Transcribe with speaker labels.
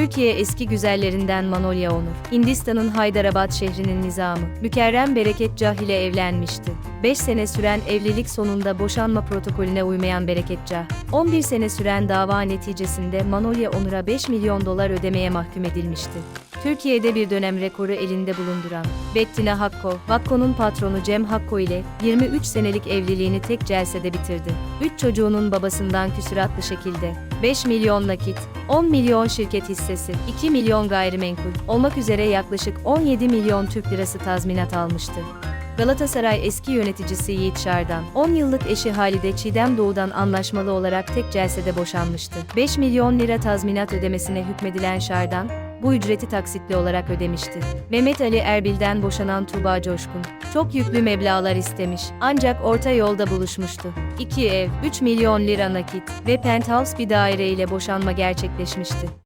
Speaker 1: Türkiye eski güzellerinden Manolya Onur, Hindistan'ın Haydarabad şehrinin nizamı, Mükerrem Bereketcah ile evlenmişti. 5 sene süren evlilik sonunda boşanma protokolüne uymayan Bereketcah, 11 sene süren dava neticesinde Manolya Onur'a 5 milyon dolar ödemeye mahkum edilmişti. Türkiye'de bir dönem rekoru elinde bulunduran Bettina Hakko, Hakko'nun patronu Cem Hakko ile 23 senelik evliliğini tek celsede bitirdi. 3 çocuğunun babasından küsuratlı şekilde 5 milyon nakit, 10 milyon şirket hissesi, 2 milyon gayrimenkul olmak üzere yaklaşık 17 milyon Türk lirası tazminat almıştı. Galatasaray eski yöneticisi Yiğit Şardan, 10 yıllık eşi Halide Çiğdem Doğu'dan anlaşmalı olarak tek celsede boşanmıştı. 5 milyon lira tazminat ödemesine hükmedilen Şardan, bu ücreti taksitli olarak ödemişti. Mehmet Ali Erbil'den boşanan Tuğba Coşkun, çok yüklü meblağlar istemiş ancak orta yolda buluşmuştu. 2 ev, 3 milyon lira nakit ve penthouse bir daire ile boşanma gerçekleşmişti.